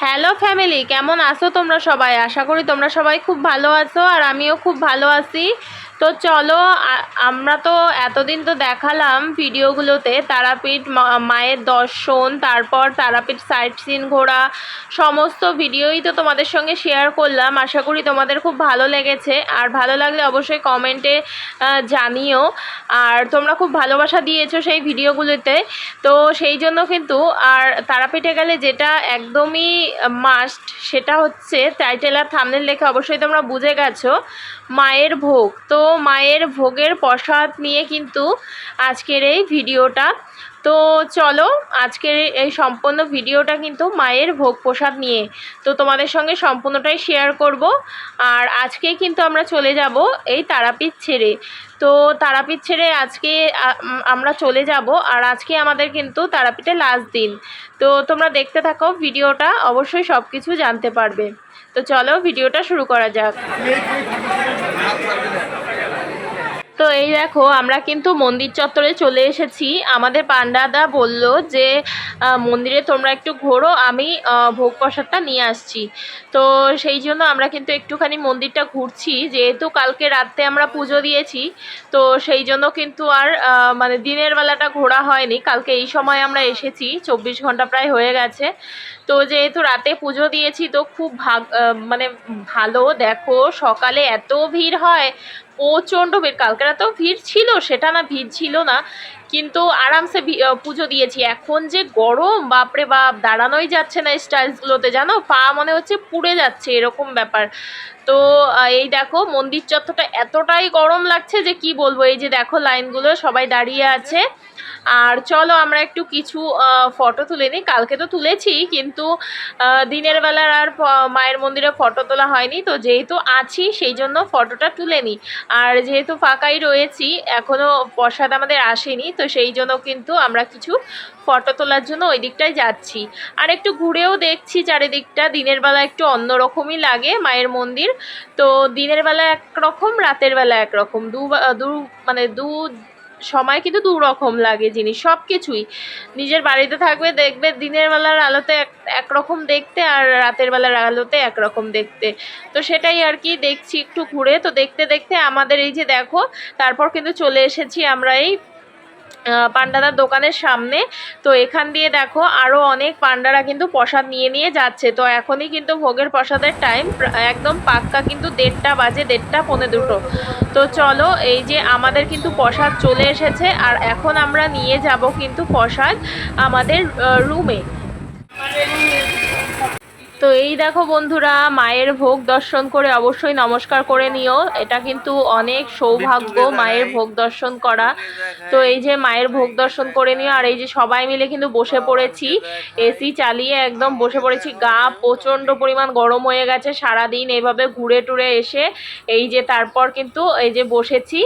Hello family কেমন আছো তোমরা সবাই? আশা করি তোমরা সবাই খুব ভালো আছো আর আমিও খুব ভালো আছি। তো চলো আমরা তো এতদিন তো দেখালাম ভিডিওগুলোতে, তারাপীঠ মায়ের দর্শন, তারপর তারাপীঠ সাইট সিন ঘোরা, সমস্ত ভিডিওই তো তোমাদের সঙ্গে শেয়ার করলাম। আশা করি তোমাদের খুব ভালো লেগেছে। আর ভালো লাগলে অবশ্যই কমেন্টে জানিও। আর তোমরা খুব ভালোবাসা দিয়েছ সেই ভিডিওগুলোতে। তো সেই জন্য কিন্তু, আর তারাপীঠে গেলে যেটা একদমই মাস্ট সেটা হচ্ছে টাইটেল আর থামনেল লেখে অবশ্যই তোমরা বুঝে গেছো। মায়ের ভোগ। তো মায়ের ভোগের প্রসাদ নিয়ে কিন্তু আজকের এই ভিডিওটা তো চলো, আজকের এই সম্পূর্ণ ভিডিওটা কিন্তু মায়ের ভোগ প্রসাদ নিয়ে। তো তোমাদের সঙ্গে সম্পূর্ণটাই শেয়ার করব। আর আজকে কিন্তু আমরা চলে যাব এই তারাপীঠ ছেড়ে। তো তারাপীঠ ছেড়ে আজকে আমরা চলে যাব। আর আজকে আমাদের কিন্তু তারাপীঠে লাস্ট দিন। তো তোমরা দেখতে থাকো ভিডিওটা, অবশ্যই সব কিছু জানতে পারবে। তো চলো ভিডিওটা শুরু করা যাক। তো এই দেখো, আমরা কিন্তু মন্দির চত্বরে চলে এসেছি। আমাদের পান্ডাদা বলল যে মন্দিরে তোমরা একটু ঘোরো, আমি ভোগ প্রসাদটা নিয়ে আসছি। তো সেই জন্য আমরা কিন্তু একটুখানি মন্দিরটা ঘুরছি। যেহেতু কালকে রাত্রে আমরা পুজো দিয়েছি, তো সেই জন্য কিন্তু আর মানে দিনের বেলাটা ঘোরা হয়নি। কালকে এই সময় আমরা এসেছি, চব্বিশ ঘণ্টা প্রায় হয়ে গেছে। তো যেহেতু রাতে পুজো দিয়েছি, তো খুব ভাগ মানে ভালো, দেখো, সকালে এত ভিড় হয় প্রচণ্ড ভিড়। কালকে তো ভিড় ছিল, সেটা না ভিড় ছিল না, কিন্তু আরামসে পুজো দিয়েছি। এখন যে গরম, বাপরে বাপ, দাঁড়ানোই যাচ্ছে না স্টাইলসগুলোতে জানো? পা মনে হচ্ছে পুড়ে যাচ্ছে, এরকম ব্যাপার। তো এই দেখো, মন্দির চত্বরটা এতটাই গরম লাগছে যে কি বলব, এই যে দেখো লাইনগুলো সবাই দাঁড়িয়ে আছে। আর চলো আমরা একটু কিছু ফটো তুলে নিই। কালকে তো তুলেছি, কিন্তু দিনের বেলার আর মায়ের মন্দিরে ফটো তোলা হয়নি। তো যেহেতু আছি, সেই জন্য ফটোটা তুলে নিই। আর যেহেতু ফাঁকাই রয়েছি এখনও প্রসাদ আমাদের আসেনি, তো সেই জন্য কিন্তু আমরা কিছু ফটো তোলার জন্য ওই দিকটায় যাচ্ছি। আর একটু ঘুরেও দেখছি চারিদিকটা, দিনের বেলা একটু অন্যরকমই লাগে মায়ের মন্দির। তো দিনের বেলা একরকম, রাতের বেলা একরকম। দু দু মানে দু সময় কিন্তু দু রকম লাগে জিনিস সব কিছুই নিজের বাড়িতে থাকবে, দেখবে দিনের বেলার আলোতে এক, একরকম দেখতে আর রাতের বেলার আলোতে একরকম দেখতে। তো সেটাই আর কি, দেখছি একটু ঘুরে। তো দেখতে দেখতে আমাদের এই যে দেখো, তারপর কিন্তু চলে এসেছি আমরা এই পান্ডাদার দোকানের সামনে। তো এখান দিয়ে দেখো আরও অনেক পান্ডারা কিন্তু প্রসাদ নিয়ে নিয়ে যাচ্ছে। তো এখনই কিন্তু ভোগের প্রসাদের টাইম একদম পাক্কা কিন্তু দেড়টা বাজে, দেড়টা পৌনে দুটো। তো চলো, এই যে আমাদের কিন্তু প্রসাদ চলে এসেছে। আর এখন আমরা নিয়ে যাব কিন্তু প্রসাদ আমাদের রুমে তো এই দেখো বন্ধুরা মায়ের ভোগ দর্শন করে অবশ্যই নমস্কার করে নিও। এটা কিন্তু অনেক সৌভাগ্য মায়ের ভোগ দর্শন করা। তো এই যে মায়ের ভোগ দর্শন করে নিও আর এই যে সবাই মিলে কিন্তু বসে পড়েছি। এসি চালিয়ে একদম বসে পড়েছি। গা প্রচণ্ড পরিমাণ গরম হয়ে গেছে সারাদিন এইভাবে ঘুরে টুরে এসে। এই যে তারপর কিন্তু এই যে বসেছি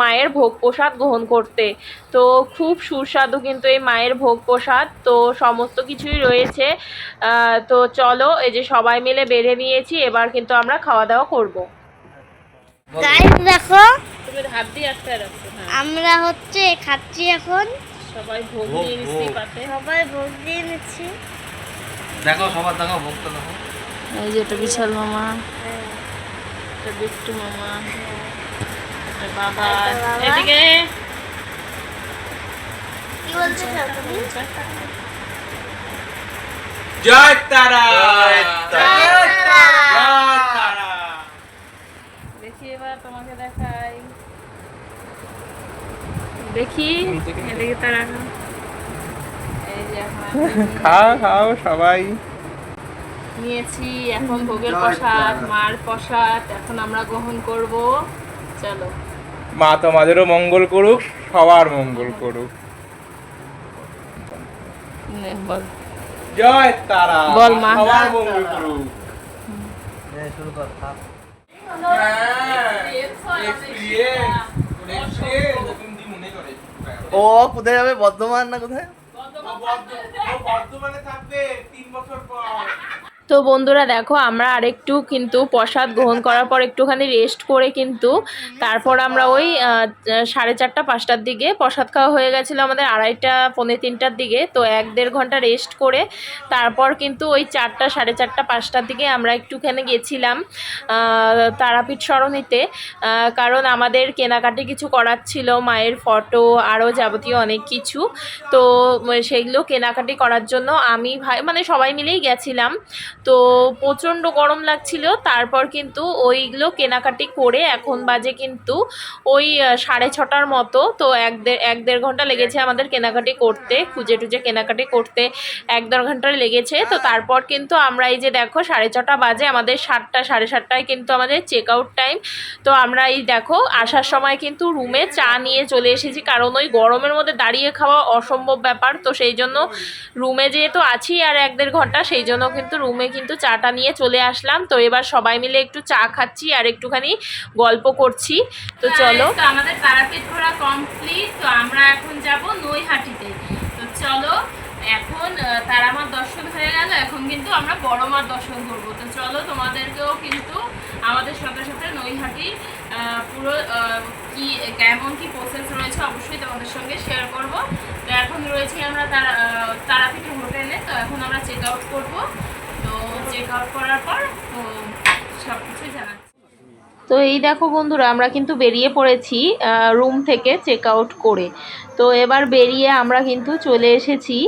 মায়ের ভোগ প্রসাদ গ্রহণ করতে। তো খুব সুস্বাদু কিন্তু এই মায়ের ভোগ প্রসাদ। তো সমস্ত কিছুই রয়েছে। আহ, তো চলো এই যে সবাই মিলে বেড়ে নিয়েছি এবার কিন্তু আমরা খাওয়া দাওয়া করব। গাইস দেখো তুমি হাত দিয়ে আসতে রাখছো হ্যাঁ। আমরা হচ্ছে খাচ্ছি এখন। সবাই ভোগ ভোগ, নিয়ে মিষ্টি ভোগ। পাতে সবাই ভোগ দিয়ে নিচ্ছি। দেখো সবার দেখো ভক্ত দেখো। এই যে এটা বিশাল মামা। এটা বিট্টু মামা। বাবা। এদিকে। জয় তারা। জয় তারা। তারা। দেখি এবার তোমাকে দেখাই। দেখি এদিকে তারা। এই যে এখন খাও খাও সবাই। নিয়েছি এখন ভোগের জয় প্রসাদ তারা। মার প্রসাদ এখন আমরা গ্রহণ করব। চলো। মা তোমাদেরও মঙ্গল করুক সবার মঙ্গল করুক। নে, বল। জয় তারা। বল মা। সবার মঙ্গল করুক। শুরু কর থাক ও কোথায় যাবে? বর্ধমান না কোথায়? বর্ধমানে থাকবে তিন বছর পর। তো বন্ধুরা দেখো আমরা আরেকটু কিন্তু প্রসাদ গ্রহণ করার পর একটুখানি রেস্ট করে কিন্তু তারপর আমরা ওই সাড়ে চারটা পাঁচটার দিকে প্রসাদ খাওয়া হয়ে গেছিল আমাদের আড়াইটা পৌনে তিনটার দিকে। তো এক দেড় ঘণ্টা রেস্ট করে তারপর কিন্তু ওই চারটা সাড়ে চারটা পাঁচটার দিকে আমরা একটুখানি গেছিলাম তারাপীঠ সরণিতে কারণ আমাদের কেনাকাটি কিছু করার ছিল মায়ের ফটো আরও যাবতীয় অনেক কিছু। তো উম, সেইগুলো কেনাকাটি করার জন্য আমি ভাই মানে সবাই মিলেই গেছিলাম। তো প্রচণ্ড গরম লাগছিল। তারপর কিন্তু ওইগুলো কেনাকাটি করে এখন বাজে কিন্তু ওই সাড়ে ছটার মতো। তো এক দেড় এক দেড় ঘণ্টা লেগেছে আমাদের কেনাকাটি করতে, খুঁজে টুজে কেনাকাটি করতে। এক দেড় ঘণ্টা লেগেছে। তো তারপর কিন্তু আমরা এই যে দেখো, সাড়ে ছটা বাজে, আমাদের সাতটা, সাড়ে সাতটায় কিন্তু আমাদের চেক আউট টাইম তো আমরা এই দেখো, আসার সময় কিন্তু রুমে চা নিয়ে চলে এসেছি। কারণ ওই গরমের মধ্যে দাঁড়িয়ে খাওয়া অসম্ভব ব্যাপার। তো সেই জন্য রুমে যেহেতু আছি আর এক দেড় ঘণ্টা, সেই জন্য কিন্তু রুমে কিন্তু চাটা নিয়ে চলে আসলাম। তো এবার সবাই মিলে একটু চা খাচ্ছি আর একটুখানি গল্প করছি। তো চলো। তো আমাদের তারাপীঠ ঘোরা কমপ্লিট তো আমরা এখন যাব নৈহাটিতে। তো চলো এখন তারামার দর্শন হয়ে গেল এখন কিন্তু আমরা বড় মার দর্শন করব। তো চলো তোমাদেরকেও কিন্তু আমাদের সাথে সাথে নৈহাটি পুরো কি কেমন কি প্রসেস রয়েছে অবশ্যই তোমাদের সঙ্গে শেয়ার করব। তো এখন রয়েছি আমরা তারা আহ, তারাপীঠের হোটেলে তো এখন আমরা চেক আউট করব। তো তো এই দেখো বন্ধুরা আমরা কিন্তু বেরিয়ে পড়েছি রুম থেকে চেক আউট করে। তো এবার বেরিয়ে আমরা কিন্তু চলে এসেছি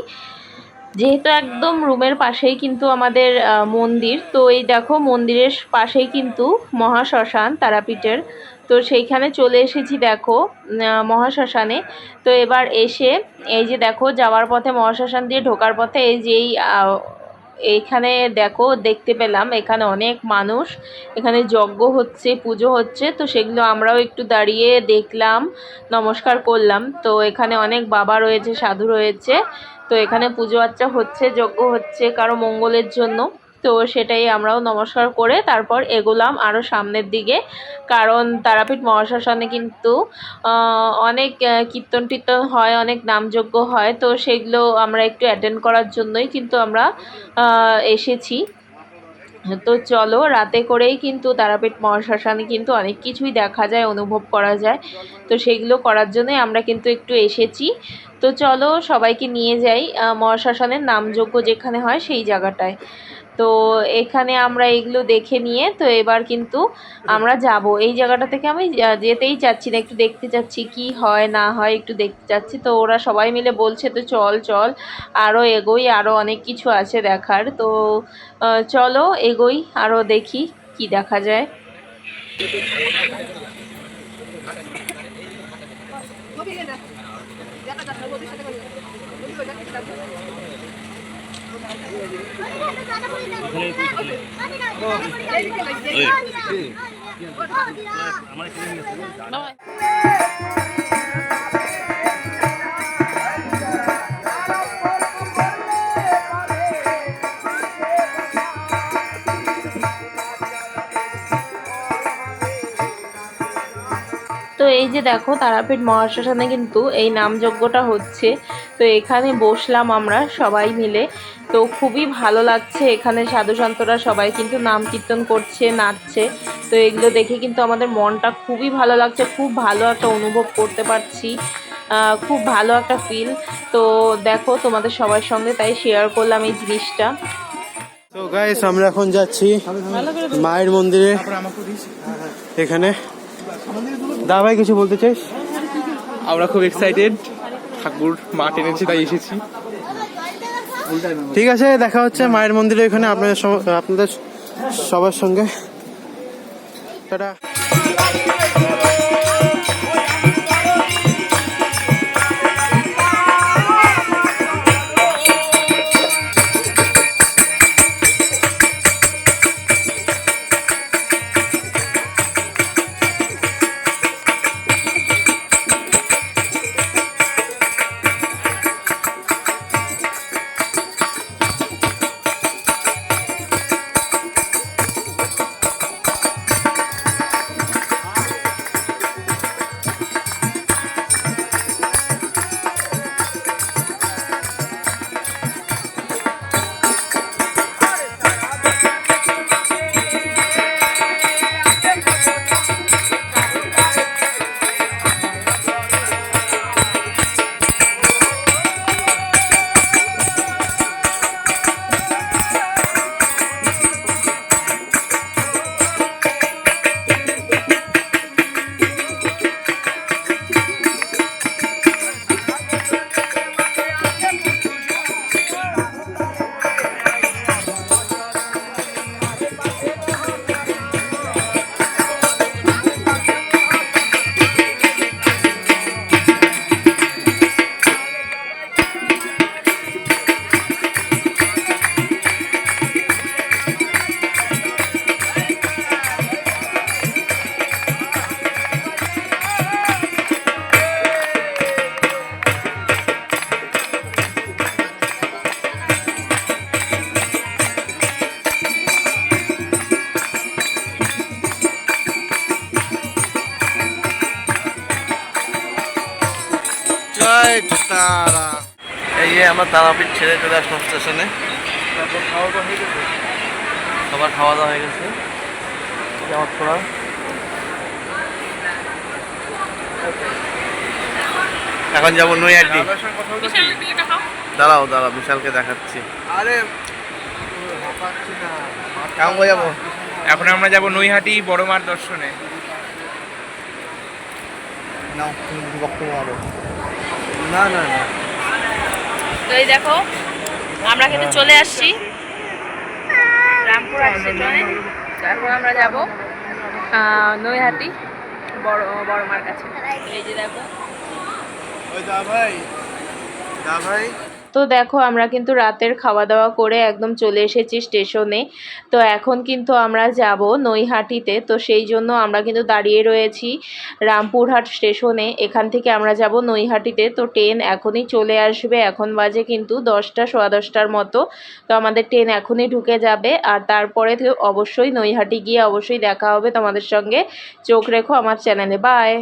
যেহেতু একদম রুমের পাশেই কিন্তু আমাদের মন্দির। তো এই দেখো মন্দিরের পাশেই কিন্তু মহাশ্মশান তারাপীঠের। তো সেইখানে চলে এসেছি দেখো মহাশ্মশানে। তো এবার এসে এই যে দেখো যাওয়ার পথে মহাশ্মশান দিয়ে ঢোকার পথে এই যে এই আহ, এইখানে দেখো, দেখতে পেলাম এখানে অনেক মানুষ। এখানে যজ্ঞ হচ্ছে, পুজো হচ্ছে, তো সেগুলো আমরাও একটু দাঁড়িয়ে দেখলাম, নমস্কার করলাম। তো এখানে অনেক বাবা রয়েছে, সাধু রয়েছে, তো এখানে পুজো আর্চা হচ্ছে, যজ্ঞ হচ্ছে কারও মঙ্গলের জন্য। তো সেটাই আমরাও নমস্কার করে তারপর এগোলাম আরও সামনের দিকে। কারণ তারাপীঠ মহাশ্মশানে কিন্তু অনেক কীর্তন টীর্তন হয় অনেক নামযজ্ঞ হয়। তো সেগুলো আমরা একটু অ্যাটেন্ড করার জন্যই কিন্তু আমরা এসেছি। তো চলো রাতে করেই কিন্তু তারাপীঠ মহাশ্মশানে কিন্তু অনেক কিছুই দেখা যায় অনুভব করা যায়। তো সেগুলো করার জন্যই আমরা কিন্তু একটু এসেছি। তো চলো সবাইকে নিয়ে যাই আহ, মহাশ্মশানের নামযজ্ঞ যেখানে হয় সেই জায়গাটায়। তো এখানে আমরা এগুলো দেখে নিয়ে, তো এবার কিন্তু আমরা যাব। এই জায়গাটা থেকে আমি যেতেই চাচ্ছি না, একটু দেখতে চাচ্ছি কি হয়, না হয় একটু দেখতে চাচ্ছি। তো ওরা সবাই মিলে বলছে, তো চল চল আরও এগোই আরও অনেক কিছু আছে দেখার। তো চলো এগোই আরও দেখি কি দেখা যায়? তো এই যে দেখো তারাপীঠ মহাশ্মশানে কিন্তু এই নামযজ্ঞটা হচ্ছে। তো এখানে বসলাম আমরা সবাই মিলে। তো খুবই ভালো লাগছে এখানে সাধু সন্তরা সবাই কিন্তু নাম কীর্তন করছে নাচছে। তো এগুলো দেখে কিন্তু আমাদের মনটা খুবই ভালো লাগছে খুব ভালো একটা অনুভব করতে পারছি। খুব ভালো একটা ফিল তো দেখো তোমাদের সবার সঙ্গে তাই শেয়ার করলাম এই জিনিসটা। তো গাইস আমরা এখন যাচ্ছি মায়ের মন্দিরে। এখানে। দা ভাই কিছু বলতে চাইস? আমরা খুব এক্সাইটেড ঠাকুর, মা টেনেছি, তাই এসেছি। ঠিক আছে, দেখা হচ্ছে মায়ের মন্দিরে এখানে আপনাদের আপনাদের সবার সঙ্গে। টাটা। আমরা তারাপীঠ ছেড়ে চলে আসলাম স্টেশনে। সবার খাওয়া দাওয়া হয়ে গেছে। আমার থোড়া এখন যাব নৈয়াটি দাঁড়াও দাঁড়াও বিশালকে দেখাচ্ছি। আরে কেমন যাব। এখন আমরা যাব নৈহাটি বড় মার দর্শনে। না না না। তো এই দেখো আমরা কিন্তু চলে আসছি। রামপুর রামপুরহাট চলে। তারপর আমরা যাব নৈহাটি বড় বড় মার কাছে। এই যে দেখো। ওই দা ভাই দা ভাই তো দেখো, আমরা কিন্তু রাতের খাওয়া দাওয়া করে একদম চলে এসেছি স্টেশনে। তো এখন কিন্তু আমরা যাব নৈহাটিতে। তো সেই জন্য আমরা কিন্তু দাঁড়িয়ে রয়েছি রামপুরহাট স্টেশনে। এখান থেকে আমরা যাব নৈহাটিতে। তো ট্রেন এখনই চলে আসবে। এখন বাজে কিন্তু দশটা, সোয়া দশটার মতো। তো আমাদের ট্রেন এখনই ঢুকে যাবে। আর তারপরে অবশ্যই নৈহাটি গিয়ে অবশ্যই দেখা হবে তোমাদের সঙ্গে। চোখ রেখো আমার চ্যানেলে। বাই!